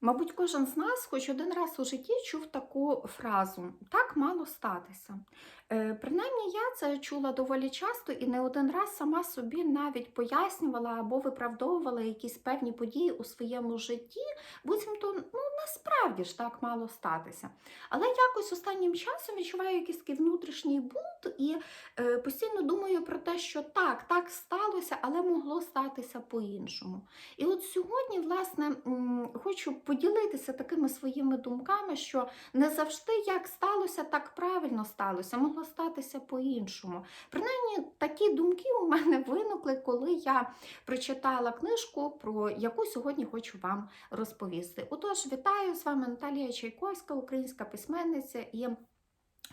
Мабуть, кожен з нас хоч один раз у житті чув таку фразу так мало статися. Е, принаймні, я це чула доволі часто і не один раз сама собі навіть пояснювала або виправдовувала якісь певні події у своєму житті, буцімто ну, насправді ж так мало статися. Але якось останнім часом відчуваю якийсь внутрішній бунт і е, постійно думаю про те, що так, так сталося, могло статися по-іншому. І от сьогодні, власне, хочу поділитися такими своїми думками, що не завжди як сталося, так правильно сталося, могло статися по-іншому. Принаймні, такі думки у мене виникли, коли я прочитала книжку, про яку сьогодні хочу вам розповісти. Отож, вітаю з вами Наталія Чайковська, українська письменниця і.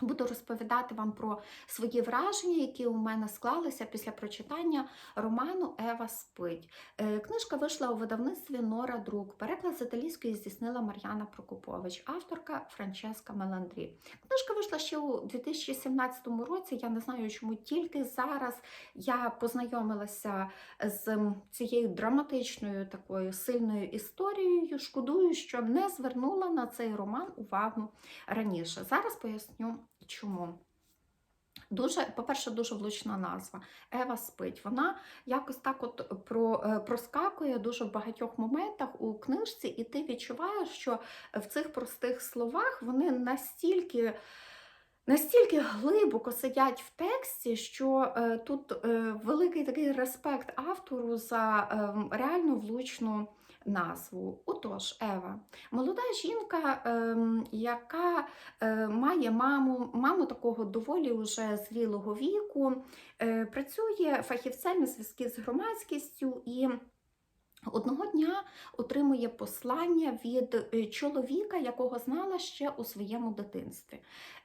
Буду розповідати вам про свої враження, які у мене склалися після прочитання роману Ева спить. Е, Книжка вийшла у видавництві Нора Друк. Переклад з італійської здійснила Мар'яна Прокопович, авторка Франческа Меландрі. Книжка вийшла ще у 2017 році. Я не знаю, чому тільки зараз я познайомилася з цією драматичною такою сильною історією. Шкодую, що не звернула на цей роман увагу раніше. Зараз поясню чому. Дуже, по-перше, дуже влучна назва. Ева спить. Вона якось так от про, е, проскакує дуже в багатьох моментах у книжці, і ти відчуваєш, що в цих простих словах вони настільки. Настільки глибоко сидять в тексті, що е, тут е, великий такий респект автору за е, реально влучну назву. Отож, Ева, молода жінка, е, яка має маму, маму такого доволі уже зрілого віку, працює фахівцем зв'язків з громадськістю і. Одного дня отримує послання від е, чоловіка, якого знала ще у своєму дитинстві.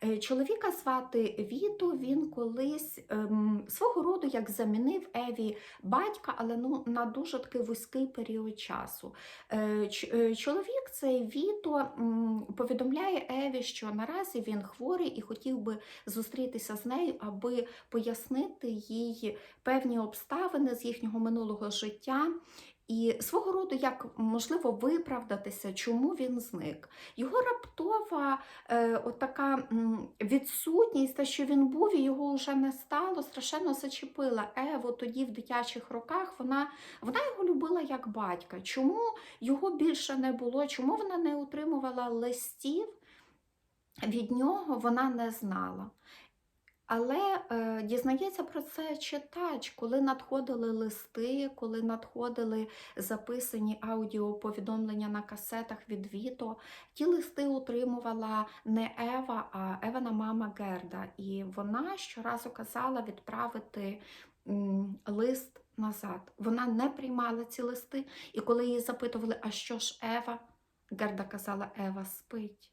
Е, Чоловіка звати Віто, він колись ем, свого роду як замінив Еві батька, але ну, на дуже такий вузький період часу. Е, е, Чоловік цей Віто м, повідомляє Еві, що наразі він хворий і хотів би зустрітися з нею, аби пояснити їй певні обставини з їхнього минулого життя. І свого роду як можливо виправдатися, чому він зник. Його раптова е, м, відсутність, те, що він був і його вже не стало, страшенно зачепила Еву тоді в дитячих роках. Вона, вона його любила як батька. Чому його більше не було? Чому вона не отримувала листів від нього? Вона не знала. Але е, дізнається про це читач, коли надходили листи, коли надходили записані аудіоповідомлення на касетах від Віто. Ті листи отримувала не Ева, а Евана мама Герда. І вона щоразу казала відправити м, лист назад. Вона не приймала ці листи. І коли її запитували, а що ж Ева? Герда казала, Ева спить.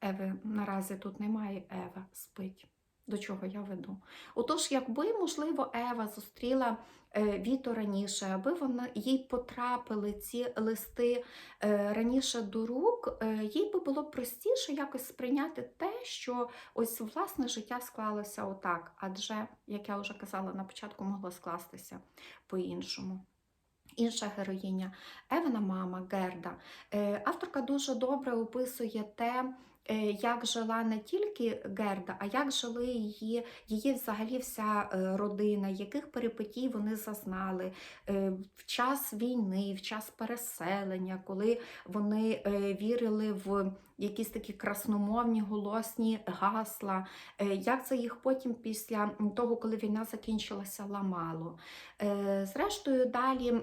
Еви наразі тут немає, Ева спить. До чого я веду? Отож, якби, можливо, Ева зустріла е, Віто раніше, аби вона їй потрапили ці листи е, раніше до рук, е, їй би було простіше якось сприйняти те, що ось власне життя склалося отак, адже, як я вже казала на початку, могло скластися по-іншому. Інша героїня Евана мама Герда. Авторка дуже добре описує те, як жила не тільки Герда, а як жили її, її взагалі вся е, родина, яких перипетій вони зазнали е, в час війни, в час переселення, коли вони е, вірили в якісь такі красномовні голосні гасла, е, як це їх потім після того, коли війна закінчилася, ламало. Е, Зрештою, далі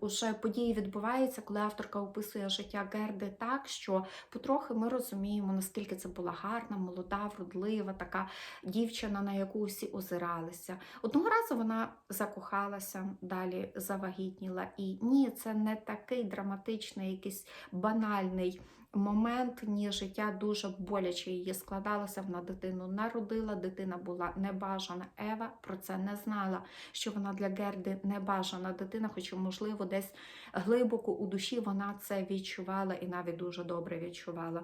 уже події відбуваються, коли авторка описує життя Герди так, що потрохи ми розуміємо, наскільки це була гарна, молода, вродлива, така дівчина, на яку усі озиралися. Одного разу вона закохалася, далі завагітніла. І ні, це не такий драматичний, якийсь банальний. Момент, ні, життя дуже боляче її складалося. Вона дитину народила, дитина була небажана. Ева про це не знала що вона для Герди небажана дитина, хоча, можливо, десь глибоко у душі вона це відчувала і навіть дуже добре відчувала.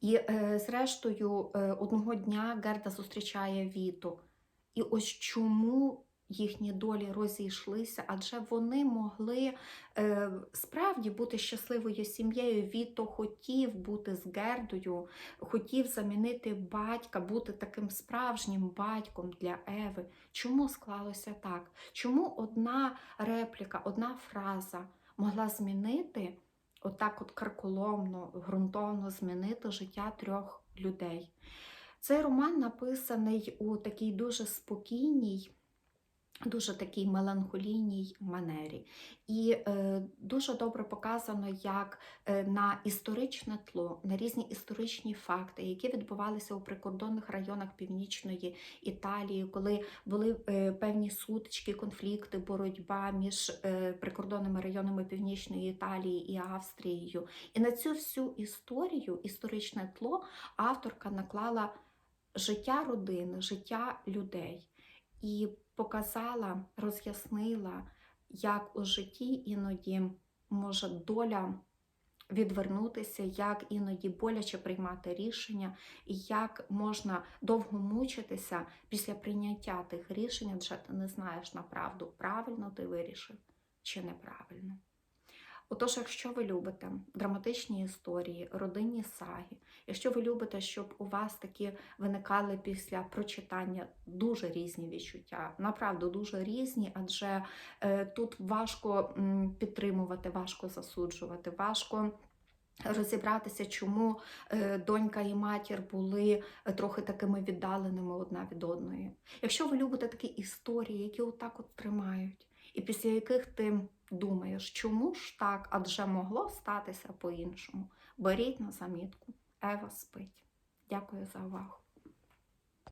І, е, зрештою, е, одного дня Герда зустрічає Віту. І ось чому їхні долі розійшлися, адже вони могли е, справді бути щасливою сім'єю. Віто хотів бути з Гердою, хотів замінити батька, бути таким справжнім батьком для Еви. Чому склалося так? Чому одна репліка, одна фраза могла змінити, отак от карколомно, ґрунтовно змінити життя трьох людей? Цей роман написаний у такій дуже спокійній, дуже такій меланхолійній манері. І е, дуже добре показано, як е, на історичне тло, на різні історичні факти, які відбувалися у прикордонних районах північної Італії, коли були е, певні сутички, конфлікти, боротьба між е, прикордонними районами північної Італії і Австрією. І на цю всю історію, історичне тло, авторка наклала життя родини, життя людей і показала, роз'яснила, як у житті іноді може доля відвернутися, як іноді боляче приймати рішення, і як можна довго мучитися після прийняття тих рішень, адже ти не знаєш направду, правильно ти вирішив чи неправильно. Отож, якщо ви любите драматичні історії, родинні саги, якщо ви любите, щоб у вас такі виникали після прочитання дуже різні відчуття, направду дуже різні, адже е, тут важко підтримувати, важко засуджувати, важко. Розібратися, чому е, донька і матір були е, трохи такими віддаленими одна від одної. Якщо ви любите такі історії, які отак от тримають, і після яких ти думаєш, чому ж так, адже могло статися по-іншому, беріть на замітку. Ева спить. Дякую за увагу.